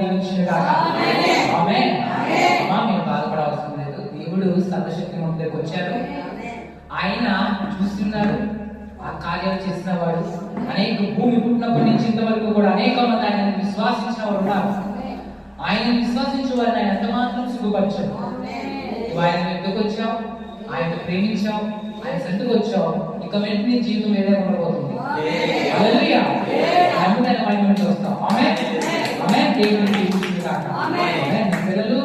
దీవించిన కాక బాధపడవలసిన లేదు. దేవుడు సర్వశక్తి దగ్గరికి వచ్చారు ఆయన చూస్తున్నాడు. ఆ కార్యాలు చేసిన వాడు. అనేక భూమి పుట్టినప్పటి నుంచి ఇంతవరకు కూడా అనేక మంది ఆయన విశ్వాసించిన వారు ఉన్నారు. ఆయన విశ్వాసించే వారిని ఆయన ఎంత మాత్రం ఆయన ఎందుకు వచ్చావు ఆయన ప్రేమించావు. ఆయన సంతకు వచ్చావు. ఇక వెంటనే జీవితం ఏదైనా ఉండబోతుంది హల్లెలూయా. నమ్ముడు ఆయన మహిమ నుంచి వస్తాం. ఆమె ఆమె దేవుని దీవించును కాక పిల్లలు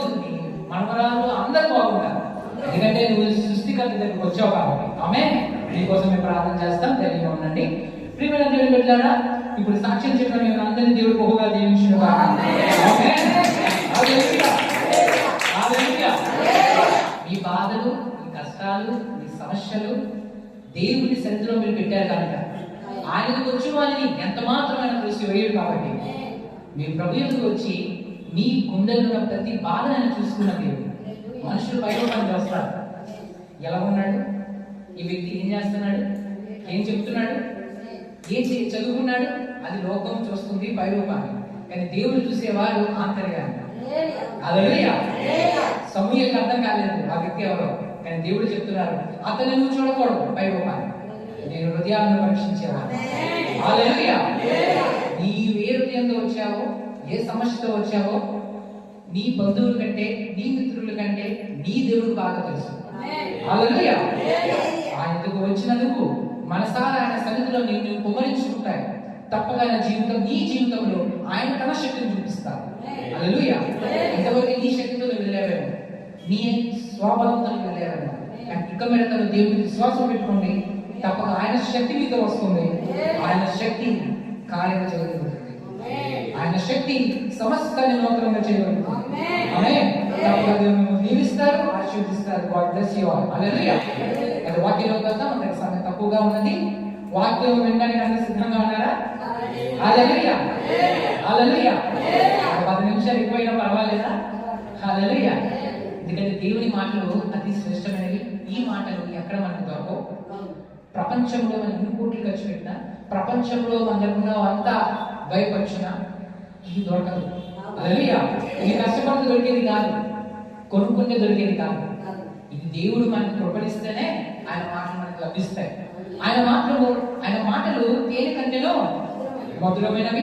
మనవరాలు అందరూ బాగుంటారు ఎందుకంటే నువ్వు సృష్టికర్త దగ్గరికి వచ్చావు కాబట్టి. ఆమె నీకోసం మేము ప్రార్థన చేస్తాం. ధైర్యంగా ఉండండి. ప్రియమైన దేవుడు పెట్టారా ఇప్పుడు సాక్ష్యం చెప్పిన మేము అందరినీ దేవుడు బహుగా దీవించును. మీ బాధలు మీ కష్టాలు మీ సమస్యలు దేవుడి సన్నిధిలో మీరు పెట్టారు కనుక ఆయనకు వచ్చి వారిని ఎంత మాత్రమైన వేయడు కాబట్టి మీ ప్రభు వచ్చి మీ గుండెల్లో ఉన్న ప్రతి బాధను ఆయన చూసుకున్న దేవుడు మనుషులు పైన పని చేస్తారు ఎలా ఉన్నాడు? ఈ వ్యక్తి ఏం చేస్తున్నాడు? ఏం చెప్తున్నాడు? ఏం చే- చదువుకున్నాడు? అది లోకం చూస్తుంది పైరూపాన్ని కానీ దేవుడు చూసేవారు ఆంతర్యాన్ని. అలలుయా సమూహకి అర్థం కాలేదు ఆ వ్యక్తి ఎవరో. కానీ దేవుడు చెప్తున్నారు అతన్ని నువ్వు చూడకూడదు పై రూపాన్ని నేను హృదయాలను పరీక్షించేవాడు అలలుయా నీ హృదయంతో వచ్చావో ఏ సమస్యతో వచ్చావో నీ బంధువుల కంటే నీ మిత్రుల కంటే నీ దేవుడు బాగా తెలుసు. ఆయనకు వచ్చినందుకు మనసారా ఆయన సన్నిధిలో నిన్ను కుమరించుకుంటాయి. తప్పగా జీవితం నీ జీవితంలో ఆయన తన శక్తిని చూపిస్తారు. ఇంతవరకు నీ శక్తితో వెళ్ళావేమో నీ స్వబలంతో వెళ్ళావేమో ఇక మీద తను దేవుడికి విశ్వాసం పెట్టుకోండి. తప్పక ఆయన శక్తి మీతో వస్తుంది. ఆయన శక్తి కార్యం చేయగలుగుతుంది ఆయన శక్తి సమస్తాన్ని నూతనంగా చేయబడుతుంది. ఆమేన్. తప్పక మిమ్మల్ని దీవిస్తారు ఆశీర్వదిస్తారు. God bless you all hallelujah అది వాక్యంలోకి మనకి సమయం తక్కువగా ఉన్నది. వాక్యం వినడానికి అందరూ సిద్ధంగా ఉన్నారా? హల్లెలూయా హల్లెలూయా పది నిమిషాలు ఎక్కువైనా పర్వాలేదా? హల్లెలూయా ఎందుకంటే దేవుని మాటలు అతి శ్రేష్టమైనవి. ఈ మాటలు ఎక్కడ మనకు దొరకవు? ప్రపంచంలో మనం ఎన్ని కోట్లు ఖర్చు పెట్టినా ప్రపంచంలో మనకున్న అంతా భయపరిచిన ఇది దొరకదు. హల్లెలూయా ఇది కష్టపడి దొరికేది కాదు. కొనుక్కుంటే దొరికేది కాదు. ఇది దేవుడు మనకు కృపణిస్తేనే ఆయన మాటలు మనకు లభిస్తాయి. ఆయన మాటలు ఆయన మాటలు తేలికంటేలో మధురమైనవి.